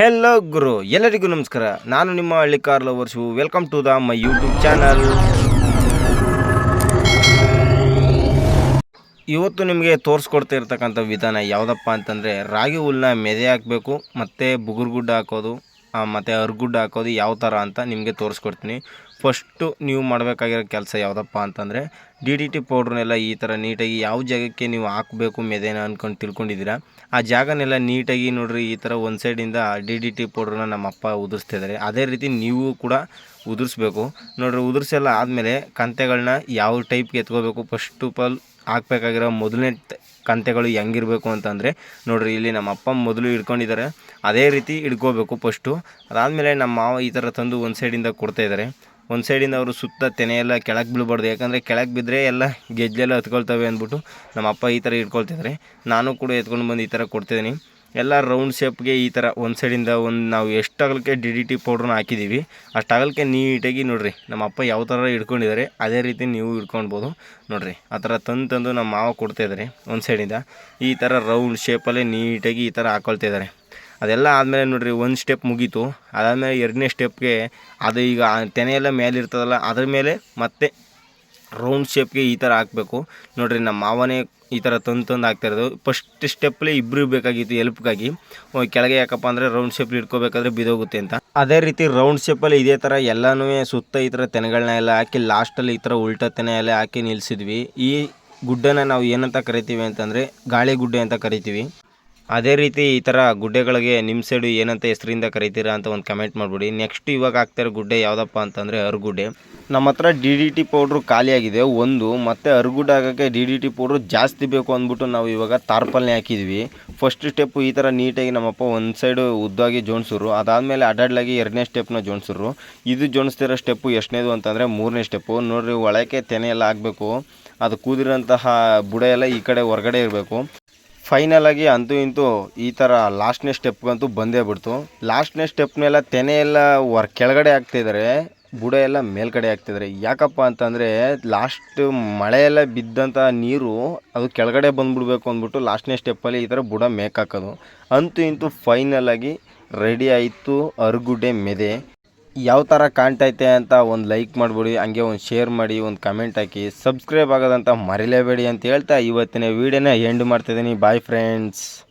Hello ಗುರು ಎಲ್ಲರಿಗೂ ನಮಸ್ಕಾರ. ನಾನು ನಿಮ್ಮ ಹಳ್ಳಿ car lovers welcome to the my YouTube channel ಇವತ್ತು ನಿಮಗೆ ತೋರಿಸ್ಕೊಡ್ತಾ ಇರ್ತಕ್ಕಂಥ ವಿಧಾನ ಯಾವುದಪ್ಪ ಅಂತಂದರೆ ರಾಗಿ ಹುಲ್ಲನ್ನ ಮೆದೆ ಹಾಕಬೇಕು ಮತ್ತು ಬುಗುರುಗುಡ್ಡ ಹಾಕೋದು ಆ, ಮತ್ತು ಅರ್ಗುಡ್ಡ ಹಾಕೋದು ಯಾವ ಥರ ಅಂತ ನಿಮಗೆ ತೋರಿಸ್ಕೊಡ್ತೀನಿ. ಫಸ್ಟು ನೀವು ಮಾಡಬೇಕಾಗಿರೋ ಕೆಲಸ ಯಾವುದಪ್ಪ ಅಂತಂದರೆ ಡಿ ಡಿ ಟಿ ಪೌಡ್ರನ್ನೆಲ್ಲ ಈ ಥರ ನೀಟಾಗಿ ಯಾವ ಜಾಗಕ್ಕೆ ನೀವು ಹಾಕಬೇಕು ಮೆದೇನ ಅಂದ್ಕೊಂಡು ತಿಳ್ಕೊಂಡಿದ್ದೀರಾ, ಆ ಜಾಗನೆಲ್ಲ ನೀಟಾಗಿ ನೋಡಿರಿ ಈ ಥರ ಒಂದು ಸೈಡಿಂದ ಡಿ ಡಿ ಟಿ ಪೌಡ್ರನ್ನ ನಮ್ಮ ಅಪ್ಪ ಉದುರಿಸ್ತಿದ್ದಾರೆ ಅದೇ ರೀತಿ ನೀವು ಕೂಡ ಉದುರಿಸ್ಬೇಕು. ನೋಡಿರಿ ಉದುರಿಸೆಲ್ಲ ಆದಮೇಲೆ ಕಂತೆಗಳನ್ನ ಯಾವ ಟೈಪ್ಗೆ ಎತ್ಕೋಬೇಕು ಫಸ್ಟ್ ಆಫ್ ಆಲ್ ಹಾಕ್ಬೇಕಾಗಿರೋ ಮೊದಲನೇ ಕಂತೆಗಳು ಹೆಂಗಿರಬೇಕು ಅಂತಂದರೆ, ನೋಡಿರಿ, ಇಲ್ಲಿ ನಮ್ಮ ಅಪ್ಪ ಮೊದಲು ಹಿಡ್ಕೊಂಡಿದ್ದಾರೆ. ಅದೇ ರೀತಿ ಹಿಡ್ಕೋಬೇಕು ಫಸ್ಟು ಅದಾದಮೇಲೆ ನಮ್ಮ ಮಾವ ಈ ಥರ ತಂದು ಒಂದು ಸೈಡಿಂದ ಕೊಡ್ತಾ ಇದ್ದಾರೆ. ಒಂದು ಸೈಡಿಂದ ಅವರು ಸುತ್ತ ತೆನೆ ಎಲ್ಲ ಕೆಳಗೆ ಬೀಳ್ಬಾರ್ದು. ಯಾಕಂದರೆ ಕೆಳಗೆ ಬಿದ್ದರೆ ಎಲ್ಲ ಗೆಜ್ಜೆಲ್ಲ ಹತ್ಕೊಳ್ತವೆ ಅಂದ್ಬಿಟ್ಟು ನಮ್ಮ ಅಪ್ಪ ಈ ಥರ ಹಿಡ್ಕೊಳ್ತಿದ್ದಾರೆ ನಾನು ಕೂಡ ಎತ್ಕೊಂಡು ಬಂದು ಈ ಥರ ಕೊಡ್ತಿದ್ದೀನಿ ಎಲ್ಲ ರೌಂಡ್ ಶೇಪ್ಗೆ ಈ ಥರ ಒಂದು ಸೈಡಿಂದ ಒಂದು ನಾವು ಎಷ್ಟು ಅಗಲಕ್ಕೆ ಡಿ ಡಿ ಟಿ ಪೌಡ್ರನ್ನ ಹಾಕಿದ್ದೀವಿ ಅಷ್ಟು ಅಗಲಕ್ಕೆ ನೀಟಾಗಿ ನೋಡಿರಿ, ನಮ್ಮ ಅಪ್ಪ ಯಾವ ಥರ ಹಿಡ್ಕೊಂಡಿದ್ದಾರೆ ಅದೇ ರೀತಿ ನೀವು ಹಿಡ್ಕೊಳ್ಬೋದು ನೋಡಿರಿ. ಆ ಥರ ತಂದು ತಂದು ನಮ್ಮ ಮಾವ ಕೊಡ್ತಾ ಇದ್ದಾರೆ ಒಂದು ಸೈಡಿಂದ ಈ ಥರ ರೌಂಡ್ ಶೇಪಲ್ಲೇ ನೀಟಾಗಿ ಈ ಥರ ಹಾಕೊಳ್ತಾ ಇದ್ದಾರೆ ಅದೆಲ್ಲ ಆದಮೇಲೆ ನೋಡಿರಿ ಒಂದು ಸ್ಟೆಪ್ ಮುಗೀತು. ಅದಾದಮೇಲೆ ಎರಡನೇ ಸ್ಟೆಪ್ಗೆ ಅದು ಈಗ ತೆನೆಯೆಲ್ಲ ಮೇಲೆ ಇರ್ತದಲ್ಲ, ಅದ್ರ ಮೇಲೆ ಮತ್ತೆ ರೌಂಡ್ ಶೇಪ್ಗೆ ಈ ಥರ ಹಾಕಬೇಕು. ನೋಡಿರಿ ನಮ್ಮ ಮಾವನೇ ಈ ಥರ ತಂದು ತಂದು ಹಾಕ್ತಾ ಇರೋದು. ಫಸ್ಟ್ ಸ್ಟೆಪ್ಪಲ್ಲಿ ಇಬ್ಬರು ಬೇಕಾಗಿತ್ತು ಎಲ್ಪ್ಗಾಗಿ ಕೆಳಗೆ ಯಾಕಪ್ಪ ಅಂದರೆ ರೌಂಡ್ ಶೇಪ್ ಇಟ್ಕೋಬೇಕಾದ್ರೆ ಬಿದೋಗುತ್ತೆ ಅಂತ. ಅದೇ ರೀತಿ ರೌಂಡ್ ಶೇಪಲ್ಲಿ ಇದೇ ಥರ ಎಲ್ಲನೂ ಸುತ್ತ ಈ ಥರ ತೆನೆಗಳನ್ನ ಎಲ್ಲ ಹಾಕಿ ಲಾಸ್ಟಲ್ಲಿ ಈ ಥರ ಉಲ್ಟಾ ತೆನೆ ಎಲ್ಲ ಹಾಕಿ ನಿಲ್ಲಿಸಿದ್ವಿ ಈ ಗುಡ್ಡನ ನಾವು ಏನಂತ ಕರಿತೀವಿ ಅಂತಂದರೆ ಗಾಳಿ ಗುಡ್ಡೆ ಅಂತ ಕರಿತೀವಿ. ಅದೇ ರೀತಿ ಈ ಥರ ಗುಡ್ಡೆಗಳಿಗೆ ನಿಮ್ಮ ಸೈಡು ಏನಂತ ಹೆಸರಿಂದ ಕರಿತೀರಾ ಅಂತ ಒಂದು ಕಮೆಂಟ್ ಮಾಡಿಬಿಡಿ. ನೆಕ್ಸ್ಟ್ ಇವಾಗ ಹಾಕ್ತಿರೋ ಗುಡ್ಡೆ ಯಾವುದಪ್ಪ ಅಂತಂದರೆ ಅರ್ಗುಡ್ಡೆ. ನಮ್ಮ ಹತ್ರ ಡಿ ಡಿ ಟಿ ಪೌಡ್ರು ಖಾಲಿಯಾಗಿದೆ ಒಂದು, ಮತ್ತು ಅರ್ಗುಡ್ಡೆ ಆಗೋಕ್ಕೆ ಡಿ ಡಿ ಟಿ ಪೌಡ್ರು ಜಾಸ್ತಿ ಬೇಕು ಅಂದ್ಬಿಟ್ಟು ನಾವು ಇವಾಗ ತಾರ್ಪಲ್ನೇ ಹಾಕಿದ್ವಿ. ಫಸ್ಟ್ ಸ್ಟೆಪ್ಪು ಈ ಥರ ನೀಟಾಗಿ ನಮ್ಮಪ್ಪ ಒಂದು ಸೈಡು ಉದ್ದಾಗಿ ಜೋಣಿಸ್ರು ಅದಾದಮೇಲೆ ಅಡ್ಡಾಡ್ಲಾಗಿ ಎರಡನೇ ಸ್ಟೆಪ್ನ ಜೋಣಿಸ್ರು ಇದು ಜೋಣಿಸ್ತಿರೋ ಸ್ಟೆಪ್ಪು ಎಷ್ಟನೇದು ಅಂತಂದರೆ ಮೂರನೇ ಸ್ಟೆಪ್ಪು ನೋಡಿರಿ ಒಳಕ್ಕೆ ತೆನೆ ಎಲ್ಲ ಹಾಕಬೇಕು. ಅದು ಕೂದಿರೋಂತಹ ಬುಡ ಎಲ್ಲ ಈ ಕಡೆ ಹೊರಗಡೆ ಇರಬೇಕು. ಫೈನಲ್ ಆಗಿ ಅಂತೂ ಇಂತೂ ಈ ಥರ ಲಾಸ್ಟ್ನೇ ಸ್ಟೆಪ್ಗಂತೂ ಬಂದೇ ಬಿಡ್ತು. ಲಾಸ್ಟ್ನೇ ಸ್ಟೆಪ್ನೆಲ್ಲ ತೆನೆ ಎಲ್ಲ ಹೊರ ಕೆಳಗಡೆ ಆಗ್ತಿದ್ದಾರೆ ಬುಡ ಎಲ್ಲ ಮೇಲ್ಗಡೆ ಹಾಕ್ತಿದ್ದಾರೆ ಯಾಕಪ್ಪ ಅಂತಂದರೆ ಲಾಸ್ಟ್ ಮಳೆ ಎಲ್ಲ ಬಿದ್ದಂಥ ನೀರು ಅದು ಕೆಳಗಡೆ ಬಂದ್ಬಿಡ್ಬೇಕು ಅಂದ್ಬಿಟ್ಟು ಲಾಸ್ಟ್ನೇ ಸ್ಟೆಪ್ಪಲ್ಲಿ ಈ ಥರ ಬುಡ ಮೇಕ್ ಹಾಕೋದು. ಅಂತೂ ಇಂತೂ ಫೈನಲ್ ಆಗಿ ರೆಡಿ ಆಯಿತು ಅರ್ಗುಡೆ, ಮೆದೆ. ಯಾವ ಥರ ಕಾಣ್ತೈತೆ ಅಂತ ಒಂದು ಲೈಕ್ ಮಾಡಿಬಿಡಿ, ಹಂಗೆ ಒಂದು ಶೇರ್ ಮಾಡಿ, ಒಂದು ಕಮೆಂಟ್ ಹಾಕಿ. ಸಬ್ಸ್ಕ್ರೈಬ್ ಆಗೋದಂತ ಮರಿಲೇಬೇಡಿ ಅಂತ ಹೇಳ್ತಾ ಇವತ್ತಿನ ವೀಡಿಯೋನ ಎಂಡ್ ಮಾಡ್ತಿದ್ದೀನಿ. Bye friends